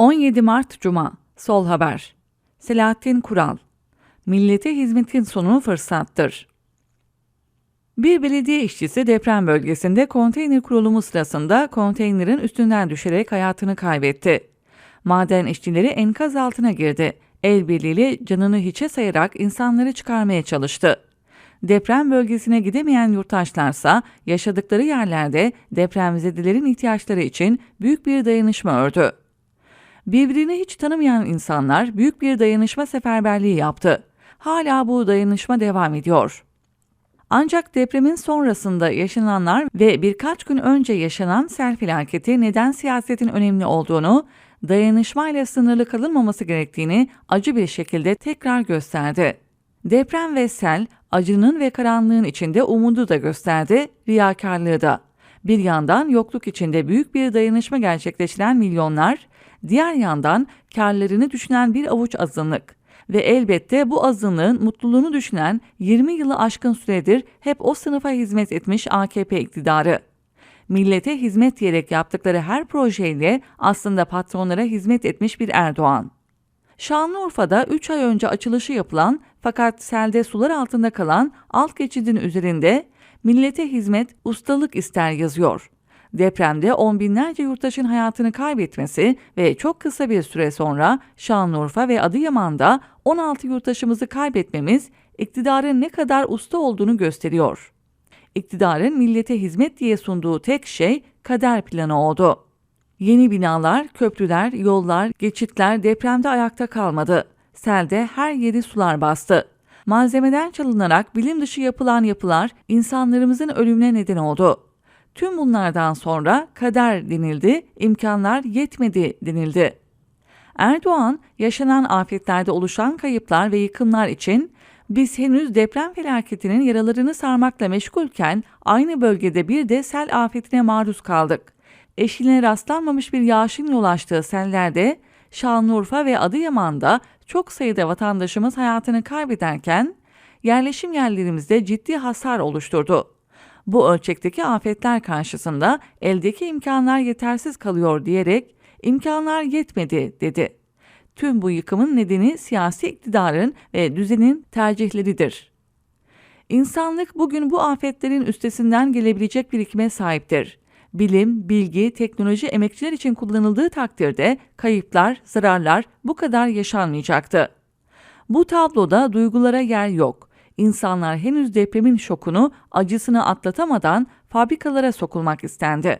17 Mart Cuma Sol Haber Selahattin Kural Millete hizmetin sonu fırsattır. Bir belediye işçisi deprem bölgesinde konteyner kurulumu sırasında konteynerin üstünden düşerek hayatını kaybetti. Maden işçileri enkaz altına girdi. El birliğiyle canını hiçe sayarak insanları çıkarmaya çalıştı. Deprem bölgesine gidemeyen yurttaşlarsa yaşadıkları yerlerde depremzedelerin ihtiyaçları için büyük bir dayanışma ördü. Birbirini hiç tanımayan insanlar büyük bir dayanışma seferberliği yaptı. Hala bu dayanışma devam ediyor. Ancak depremin sonrasında yaşananlar ve birkaç gün önce yaşanan sel felaketi neden siyasetin önemli olduğunu, dayanışmayla sınırlı kalınmaması gerektiğini acı bir şekilde tekrar gösterdi. Deprem ve sel acının ve karanlığın içinde umudu da gösterdi, riyakarlığı da. Bir yandan yokluk içinde büyük bir dayanışma gerçekleştiren milyonlar, diğer yandan karlarını düşünen bir avuç azınlık ve elbette bu azınlığın mutluluğunu düşünen 20 yılı aşkın süredir hep o sınıfa hizmet etmiş AKP iktidarı. Millete hizmet diyerek yaptıkları her projeyle aslında patronlara hizmet etmiş bir Erdoğan. Şanlıurfa'da 3 ay önce açılışı yapılan fakat selde sular altında kalan alt geçidin üzerinde millete hizmet ustalık ister yazıyor. Depremde on binlerce yurttaşın hayatını kaybetmesi ve çok kısa bir süre sonra Şanlıurfa ve Adıyaman'da 16 yurttaşımızı kaybetmemiz iktidarın ne kadar usta olduğunu gösteriyor. İktidarın millete hizmet diye sunduğu tek şey kader planı oldu. Yeni binalar, köprüler, yollar, geçitler depremde ayakta kalmadı. Selde her yeri sular bastı. Malzemeden çalınarak bilim dışı yapılan yapılar insanlarımızın ölümüne neden oldu. Tüm bunlardan sonra kader denildi, imkanlar yetmedi denildi. Erdoğan, yaşanan afetlerde oluşan kayıplar ve yıkımlar için biz henüz deprem felaketinin yaralarını sarmakla meşgulken aynı bölgede bir de sel afetine maruz kaldık. Eşiline rastlanmamış bir yağışın yol açtığı sellerde Şanlıurfa ve Adıyaman'da çok sayıda vatandaşımız hayatını kaybederken yerleşim yerlerimizde ciddi hasar oluşturdu. Bu ölçekteki afetler karşısında eldeki imkanlar yetersiz kalıyor diyerek imkanlar yetmedi dedi. Tüm bu yıkımın nedeni siyasi iktidarın ve düzenin tercihleridir. İnsanlık bugün bu afetlerin üstesinden gelebilecek birikime sahiptir. Bilim, bilgi, teknoloji emekçiler için kullanıldığı takdirde kayıplar, zararlar bu kadar yaşanmayacaktı. Bu tabloda duygulara yer yok insanlar henüz depremin şokunu, acısını atlatamadan fabrikalara sokulmak istendi.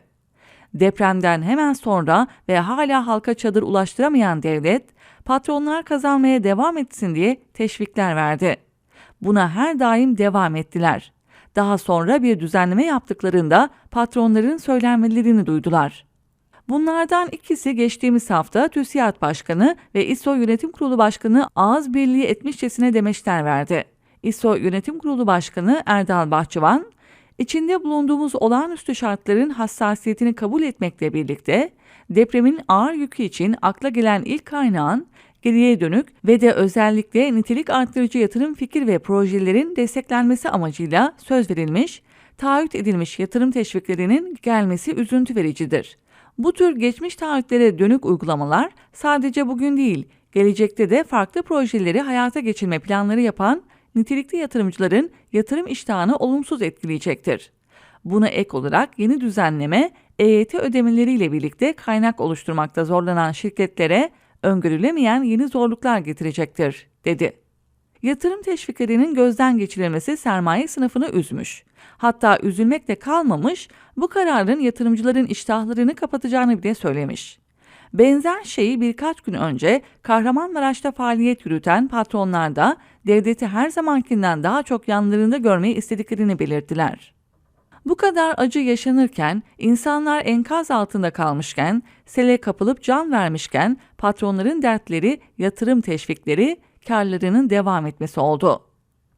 Depremden hemen sonra ve hala halka çadır ulaştıramayan devlet, patronlar kazanmaya devam etsin diye teşvikler verdi. Buna her daim devam ettiler. Daha sonra bir düzenleme yaptıklarında patronların söylenmelerini duydular. Bunlardan ikisi geçtiğimiz hafta TÜSİAD Başkanı ve İSO Yönetim Kurulu Başkanı ağız birliği etmişçesine demeçler verdi. İSO Yönetim Kurulu Başkanı Erdal Bahçıvan, içinde bulunduğumuz olağanüstü şartların hassasiyetini kabul etmekle birlikte depremin ağır yükü için akla gelen ilk kaynağın geriye dönük ve de özellikle nitelik arttırıcı yatırım fikir ve projelerin desteklenmesi amacıyla söz verilmiş, taahhüt edilmiş yatırım teşviklerinin gelmesi üzüntü vericidir. Bu tür geçmiş taahhütlere dönük uygulamalar sadece bugün değil, gelecekte de farklı projeleri hayata geçirme planları yapan nitelikli yatırımcıların yatırım iştahını olumsuz etkileyecektir. Buna ek olarak yeni düzenleme EYT ödemeleriyle birlikte kaynak oluşturmakta zorlanan şirketlere öngörülemeyen yeni zorluklar getirecektir, dedi. Yatırım teşviklerinin gözden geçirilmesi sermaye sınıfını üzmüş. Hatta üzülmekle kalmamış, bu kararın yatırımcıların iştahlarını kapatacağını bile söylemiş. Benzer şeyi birkaç gün önce Kahramanmaraş'ta faaliyet yürüten patronlar da devleti her zamankinden daha çok yanlarında görmeyi istediklerini belirttiler. Bu kadar acı yaşanırken, insanlar enkaz altında kalmışken, sele kapılıp can vermişken patronların dertleri yatırım teşvikleri, karlarının devam etmesi oldu.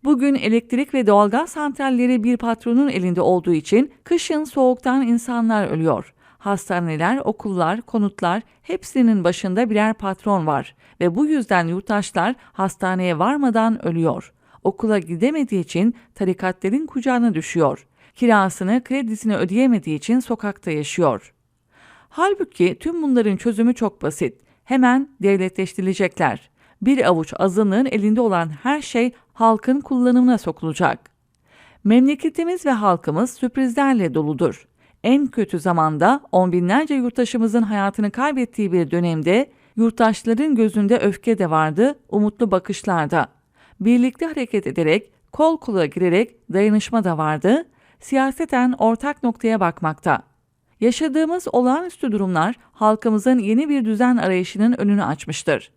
Bugün elektrik ve doğalgaz santralleri bir patronun elinde olduğu için kışın soğuktan insanlar ölüyor. Hastaneler, okullar, konutlar hepsinin başında birer patron var ve bu yüzden yurttaşlar hastaneye varmadan ölüyor. Okula gidemediği için tarikatlerin kucağına düşüyor. Kirasını, kredisini ödeyemediği için sokakta yaşıyor. Halbuki tüm bunların çözümü çok basit. hemen devletleştirilecekler. Bir avuç azınlığın elinde olan her şey halkın kullanımına sokulacak. Memleketimiz ve halkımız sürprizlerle doludur. En kötü zamanda on binlerce yurttaşımızın hayatını kaybettiği bir dönemde yurttaşların gözünde öfke de vardı, umutlu bakışlarda. Birlikte hareket ederek, kol kola girerek dayanışma da vardı, siyaseten ortak noktaya bakmakta. Yaşadığımız olağanüstü durumlar halkımızın yeni bir düzen arayışının önünü açmıştır.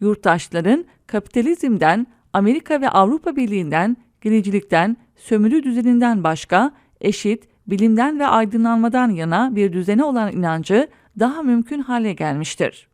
Yurttaşların kapitalizmden, Amerika ve Avrupa Birliği'nden, gericilikten, sömürü düzeninden başka eşit, bilimden ve aydınlanmadan yana bir düzene olan inancı daha mümkün hale gelmiştir.